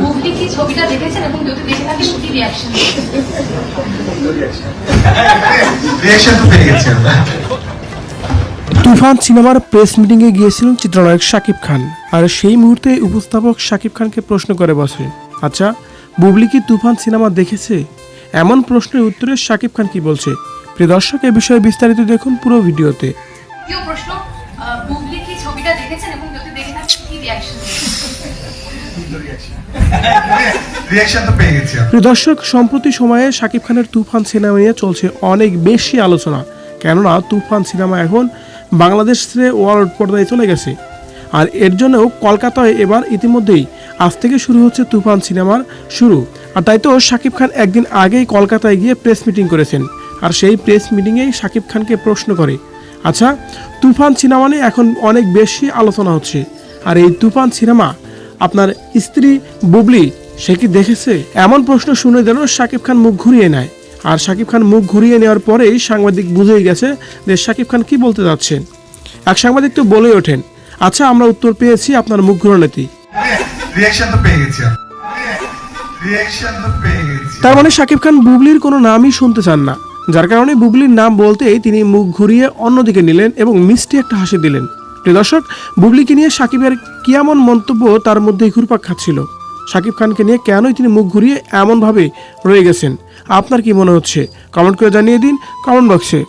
বুবলি কি ছবিটা দেখেছেন এবং যদি দেখে থাকেন কি রিয়াকশন রিয়াকশন তো পেয়ে গেছি আমরা। তুফান সিনেমার প্রেস মিটিংয়ে গিয়েছিলেন চিত্রনায়ক শাকিব খান আর সেই মুহূর্তে উপস্থাপক শাকিব খানকে প্রশ্ন করে বসে। আচ্ছা বুবলি কি তুফান সিনেমা দেখেছে? এমন প্রশ্নের উত্তরে শাকিব খান কি বলছে? প্রিয় দর্শক এ বিষয়ে বিস্তারিত দেখুন পুরো ভিডিওতে। প্রশ্ন বুবলি ছবিটা দেখেছেন এবং যদি দেখে থাকেন কি রিয়াকশন দর্শক সম্প্রতি সময়ে শাকিব খানের তুফান সিনেমা নিয়ে চলছে অনেক বেশি আলোচনা। কেননা তুফান সিনেমা এখন বাংলাদেশ ছেড়ে ওয়ার্ল্ড পর্দায় চলে গেছে। আর এর জন্যও কলকাতায় এবার ইতিমধ্যেই আজ থেকে শুরু হচ্ছে তুফান সিনেমার শুরু। আর তাই তো শাকিব খান একদিন আগেই কলকাতায় গিয়ে প্রেস মিটিং করেছেন। আর সেই প্রেস মিটিংয়েই শাকিব খানকে প্রশ্ন করে আচ্ছা তুফান সিনেমা নিয়ে এখন অনেক বেশি আলোচনা হচ্ছে। আর এই তুফান সিনেমা আপনার স্ত্রী বুবলি সে কি দেখেছে? এমন প্রশ্ন শুনে যেন শাকিব খান মুখ ঘুরিয়ে নেয়। আর শাকিব খান মুখ ঘুরিয়ে নেওয়ার পরেই সাংবাদিক বুঝেই গেছে যে শাকিব খান কি বলতে যাচ্ছেন। এক সাংবাদিক তো বলে ওঠেন আচ্ছা আমরা উত্তর পেয়েছি আপনার মুখ গেছি। তার মানে শাকিব খান বুবলির কোনো নামই শুনতে চান না। যার কারণে বুবলির নাম বলতেই তিনি মুখ ঘুরিয়ে অন্যদিকে নিলেন এবং মিষ্টি একটা হাসি দিলেন। প্রিয় দর্শক, বুবলিকে নিয়ে সাকিবের কি এমন মন্তব্য তার মধ্যেই ঘুরপাক খাচ্ছিল? সাকিব খানকে নিয়ে কেনই তিনি মুখ ঘুরিয়ে এমনভাবে রয়ে গেছেন? আপনার কি মনে হচ্ছে? কমেন্ট করে জানিয়ে দিন কমেন্ট বক্সে।